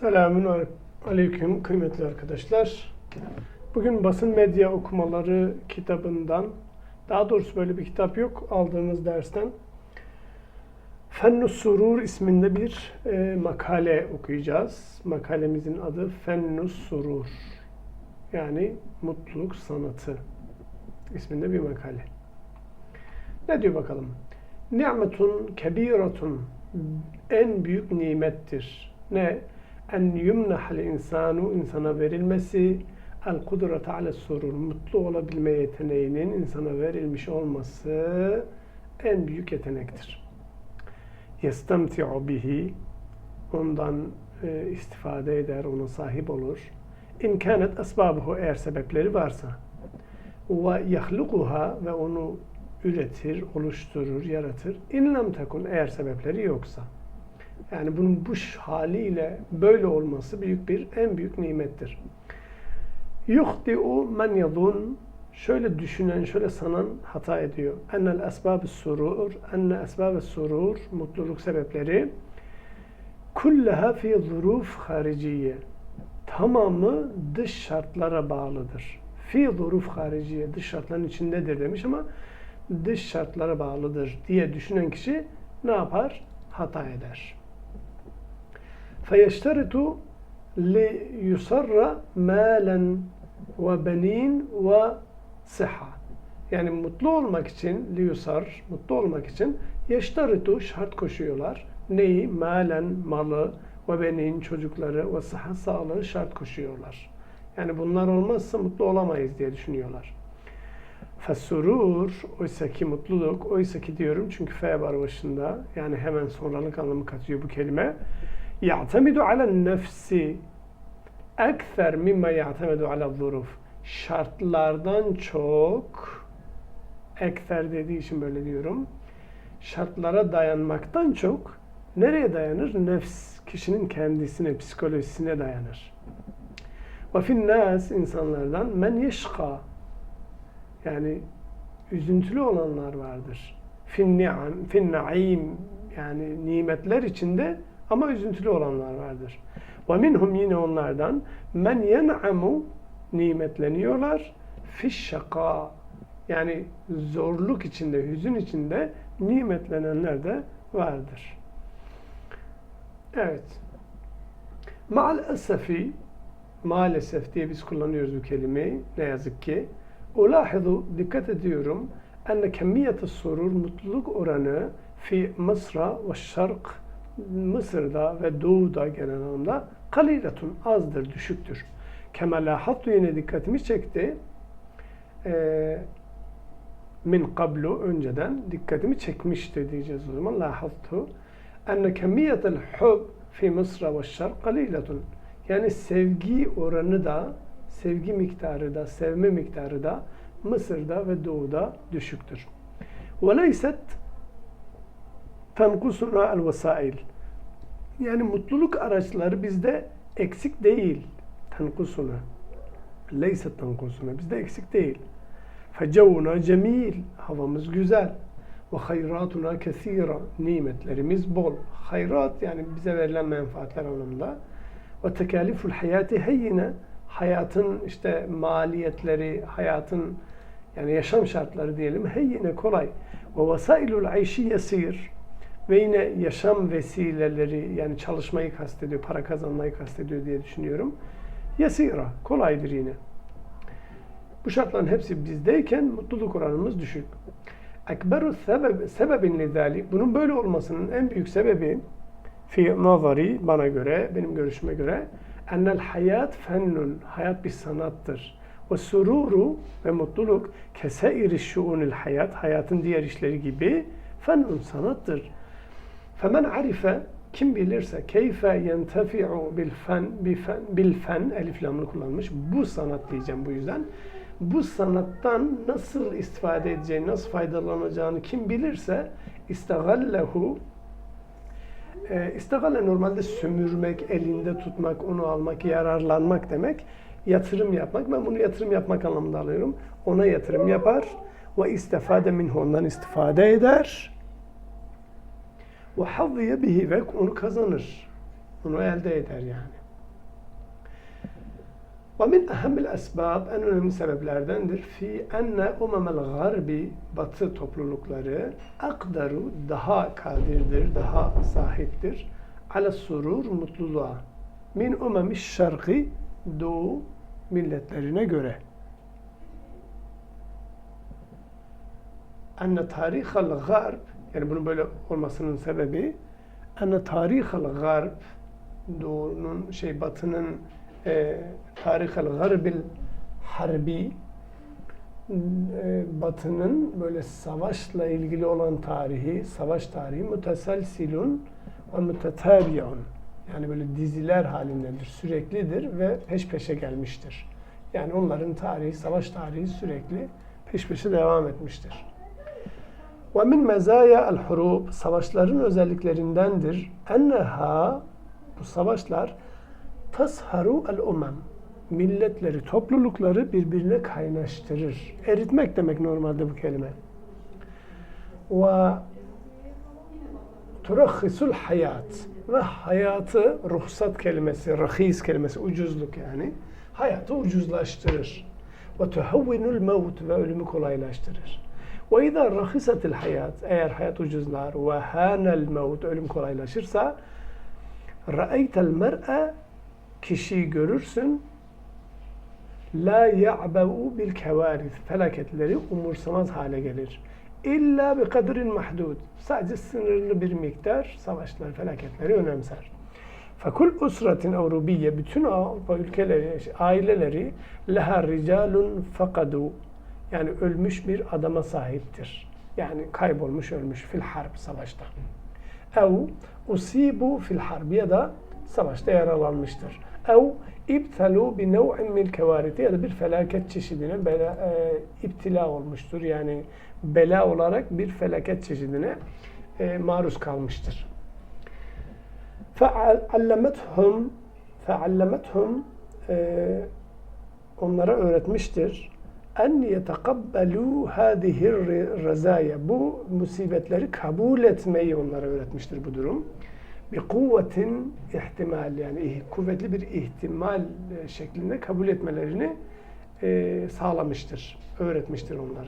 Selamun aleyküm kıymetli arkadaşlar. Bugün basın medya okumaları kitabından, daha doğrusu böyle bir kitap yok aldığımız dersten. Fennus Surur isminde bir e, makale okuyacağız. Makalemizin adı Fennus Surur. Yani mutluluk sanatı isminde bir makale. Ne diyor bakalım? Ni'metun kebiratun en büyük nimettir. Ne? En yumnahal insanu insana verilmesi el kudrete ale surur mutlu olabilme yeteneğinin insana verilmiş olması en büyük yetenektir. Yestemti'u bihi ondan e, istifade eder, ona sahip olur. İn kânet esbabuhu eğer sebepleri varsa ve yahlukuha ve onu üretir, oluşturur, yaratır. İn lem tekun eğer sebepleri yoksa. Yani bunun bu haliyle böyle olması büyük bir en büyük nimettir. Yuhdi'u men yadun şöyle düşünen, şöyle sanan hata ediyor. Ennel esbab surur, enne esbab surur mutluluk sebepleri kulleha fi zuruf hariciye. Tamamı dış şartlara bağlıdır. Fi zuruf hariciye dış şartların içindedir demiş ama dış şartlara bağlıdır diye düşünen kişi ne yapar? Hata eder. فيشترط ليسر مالا وبنين وصحة yani mutlu olmak için liyusar, mutlu olmak için yeştaritu şart koşuyorlar. Neyi? Malen, malı ve benin çocukları ve sıhha sağlığı şart koşuyorlar. Yani bunlar olmazsa mutlu olamayız diye düşünüyorlar. Fesurur, oysa ki mutluluk, oysa ki diyorum çünkü F var başında. Yani hemen sonralık anlamı katıyor bu kelime. يعتمد على النفس أكثر مما يعتمد على الظروف şartlardan çok ekfer dediği için böyle diyorum. Şartlara dayanmaktan çok nereye dayanır? Nefs, kişinin kendisine, psikolojisine dayanır. Ve fin nas insanlardan men yeşka yani üzüntülü olanlar vardır. Fin ni'am, fin naim yani nimetler içinde ama üzüntülü olanlar vardır. Minhum yine onlardan men yen'amu nimetleniyorlar fiş şaka yani zorluk içinde, hüzün içinde nimetlenenler de vardır. Evet. Ma'al esefi maalesef diye biz kullanıyoruz bu kelimeyi ne yazık ki. Ulahidu dikkat ediyorum enne kemmiyete surur mutluluk oranı fi Mısra ve Şark Mısır'da ve Doğu'da genel anlamda kalilatun azdır, düşüktür. Kemala hattu yine dikkatimi çekti. Ee, min kablu önceden dikkatimi çekmişti diyeceğiz o zaman. La hattu. Enne kemiyetel hub fi Mısra ve şer kalilatun. Yani sevgi oranı da, sevgi miktarı da, sevme miktarı da Mısır'da ve Doğu'da düşüktür. Ve leyset tenkusuna el vesail. Yani mutluluk araçları bizde eksik değil. Tenkusuna. Leyse tenkusuna. Bizde eksik değil. Fecevuna cemil. Havamız güzel. Ve hayratuna kesira. Nimetlerimiz bol. Hayrat yani bize verilen menfaatler anlamında. Ve tekaliful hayati heyyine. Hayatın işte maliyetleri, hayatın yani yaşam şartları diyelim heyyine kolay. Ve vesailul ayşi yesir ve yine yaşam vesileleri yani çalışmayı kastediyor, para kazanmayı kastediyor diye düşünüyorum. Yasira, kolaydır yine. Bu şartların hepsi bizdeyken mutluluk oranımız düşük. Ekberu sebeb, sebebin lidalik. Bunun böyle olmasının en büyük sebebi fi nazari bana göre, benim görüşüme göre ennel hayat fennun. Hayat bir sanattır. Ve sururu ve mutluluk keseiri şuunil hayat. Hayatın diğer işleri gibi fennun sanattır. Femen arife kim bilirse keyfe yentefi'u bil fen bil fen elif lamını kullanmış. Bu sanat diyeceğim bu yüzden. Bu sanattan nasıl istifade edeceğini, nasıl faydalanacağını kim bilirse istagallehu e, istagalle normalde sömürmek, elinde tutmak, onu almak, yararlanmak demek. Yatırım yapmak. Ben bunu yatırım yapmak anlamında alıyorum. Ona yatırım yapar ve istifade minhu ondan istifade eder ve hazziye bihi ve onu kazanır. Onu elde eder yani. Ve min ehemmil en önemli sebeplerdendir. Fi enne umamel garbi batı toplulukları akdaru daha kadirdir, daha sahiptir. Ala surur mutluluğa. Min umami şarkı doğu milletlerine göre. Enne tarihal garb yani bunun böyle olmasının sebebi enne tarihal garb doğunun şey batının e, tarihal garbil harbi e, batının böyle savaşla ilgili olan tarihi, savaş tarihi müteselsilun ve mütetabiun. Yani böyle diziler halindedir, süreklidir ve peş peşe gelmiştir. Yani onların tarihi, savaş tarihi sürekli peş peşe devam etmiştir. Ve min mezaya el hurub savaşların özelliklerindendir. Enneha bu savaşlar tasharu el umam milletleri, toplulukları birbirine kaynaştırır. Eritmek demek normalde bu kelime. Ve turahhisul hayat ve hayatı ruhsat kelimesi, rahis kelimesi, ucuzluk yani. Hayatı ucuzlaştırır. Ve tuhevvinul mevt ve ölümü kolaylaştırır. Ve izâ rahisatil hayat, eğer hayat ucuzlar ve hânel mevt, ölüm kolaylaşırsa ra'eytel mer'e kişiyi görürsün la ya'be'u bil kevaris felaketleri umursamaz hale gelir. İlla bi kadrin mahdud. Sadece sınırlı bir miktar savaşlar, felaketleri önemser. Fakul usratin Avrubiye bütün Avrupa ülkeleri, aileleri leha ricalun fakadu yani ölmüş bir adama sahiptir. Yani kaybolmuş ölmüş fil harp savaşta. Ev usibu fil harb ya da savaşta yaralanmıştır. Ev ibtalu bi nev'in min kevariti ya da bir felaket çeşidine bela, e, iptila olmuştur. Yani bela olarak bir felaket çeşidine e, maruz kalmıştır. Fe'allemethum fe'allemethum e, onlara öğretmiştir. En yetekabbelu hadihi razaya. Bu musibetleri kabul etmeyi onlara öğretmiştir bu durum bir kuvvetin ihtimal yani kuvvetli bir ihtimal e, şeklinde kabul etmelerini e, sağlamıştır, öğretmiştir onlara.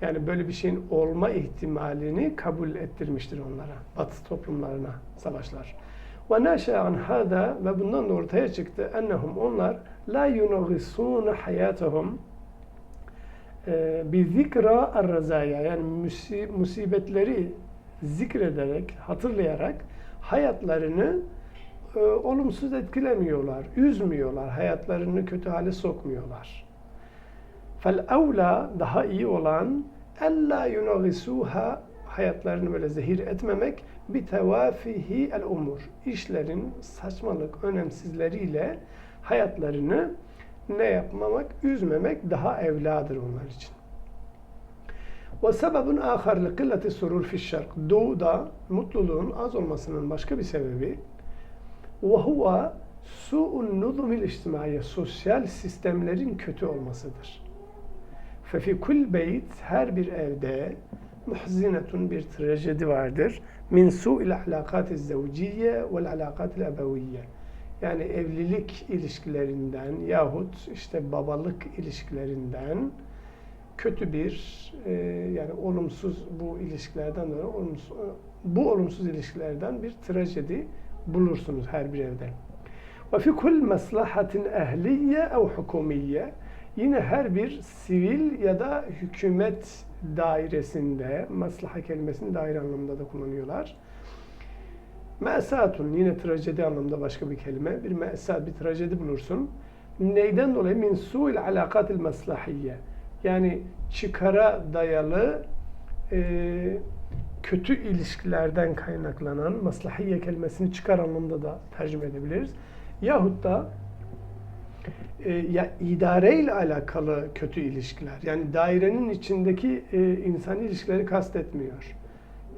Yani böyle bir şeyin olma ihtimalini kabul ettirmiştir onlara, Batı toplumlarına savaşlar. Ve neşe'an hada ve bundan da ortaya çıktı ennehum onlar la yunagisune hayatahum e, bi zikra ar-razaya yani musibetleri zikrederek, hatırlayarak hayatlarını e, olumsuz etkilemiyorlar, üzmüyorlar, hayatlarını kötü hale sokmuyorlar. Fel evla daha iyi olan ella yunagisuha hayatlarını böyle zehir etmemek bir tevafihi el umur. İşlerin saçmalık, önemsizleriyle hayatlarını ne yapmamak, üzmemek daha evladır onlar için. Ve sebebun ahar li kılleti surur fi şerk. Doğuda mutluluğun az olmasının başka bir sebebi ve huve su'un nuzumil içtimaiye. Sosyal sistemlerin kötü olmasıdır. Fe fi kul beyt her bir evde muhzinetun bir trajedi vardır. Min su'il alakati zevciye vel alakati ebeviyye. Yani evlilik ilişkilerinden yahut işte babalık ilişkilerinden kötü bir e, yani olumsuz bu ilişkilerden dolayı bu olumsuz ilişkilerden bir trajedi bulursunuz her bir evde. Ve fi kul maslahatin ehliye ev hukumiye yine her bir sivil ya da hükümet dairesinde maslaha kelimesini daire anlamında da kullanıyorlar. Me'satun yine trajedi anlamda başka bir kelime. Bir me'sat bir trajedi bulursun. Neyden dolayı? Min su'il alakatil maslahiyye yani çıkara dayalı e, kötü ilişkilerden kaynaklanan maslahiye kelimesini çıkar anlamında da tercüme edebiliriz. Yahut da e, ya idare ile alakalı kötü ilişkiler. Yani dairenin içindeki e, insan ilişkileri kastetmiyor.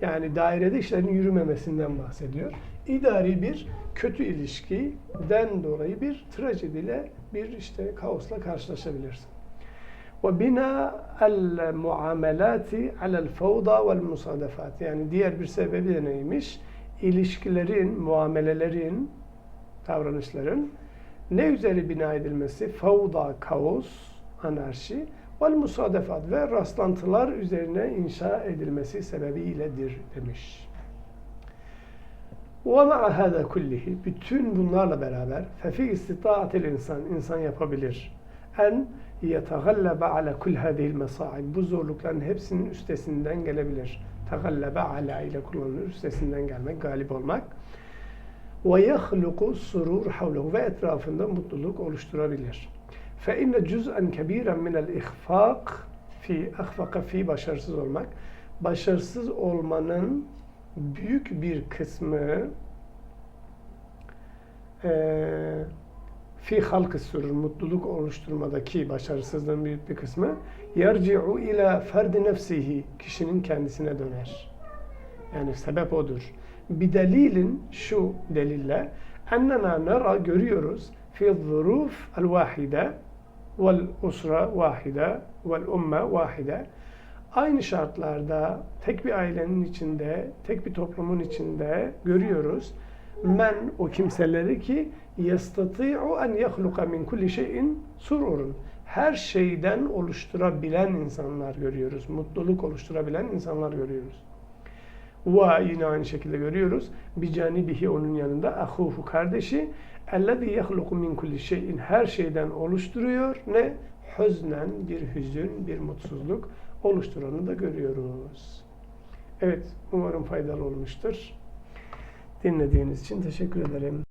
Yani dairede işlerin yürümemesinden bahsediyor. İdari bir kötü ilişkiden dolayı bir trajediyle bir işte kaosla karşılaşabilirsin. Ve bina el muamelati alel fevda vel musadefat. Yani diğer bir sebebi de neymiş? İlişkilerin, muamelelerin, davranışların ne üzeri bina edilmesi? Fevda, kaos, anarşi vel musadefat ve rastlantılar üzerine inşa edilmesi sebebiyledir demiş. Ma'a hâzâ kullihi bütün bunlarla beraber fefi istitaatil insan insan yapabilir. En yetagallebe ala kul hadihil mesaib bu zorlukların hepsinin üstesinden gelebilir. Tagallebe ala ile kullanılır. Üstesinden gelmek, galip olmak. Ve yahluku surur havlehu ve etrafında mutluluk oluşturabilir. Fe inne cüz'en kebiren minel ihfak fi ahfaka fi başarısız olmak. Başarısız olmanın büyük bir kısmı eee fi halkı sürür, mutluluk oluşturmadaki başarısızlığın büyük bir kısmı yerci'u ila ferdi nefsihi, kişinin kendisine döner. Yani sebep odur. Bir delilin şu delille ennena nara görüyoruz fi zuruf el vahide vel usra vahide vel umme vahide aynı şartlarda tek bir ailenin içinde, tek bir toplumun içinde görüyoruz. Men o kimseleri ki yestati'u en yahluka min kulli şeyin sururun. Her şeyden oluşturabilen insanlar görüyoruz. Mutluluk oluşturabilen insanlar görüyoruz. Ve yine aynı şekilde görüyoruz. Bicanibihi onun yanında ahuhu kardeşi ellezî yahluku min kulli şeyin her şeyden oluşturuyor. Ne? Hüznen bir hüzün, bir mutsuzluk oluşturanı da görüyoruz. Evet, umarım faydalı olmuştur. Dinlediğiniz için teşekkür ederim.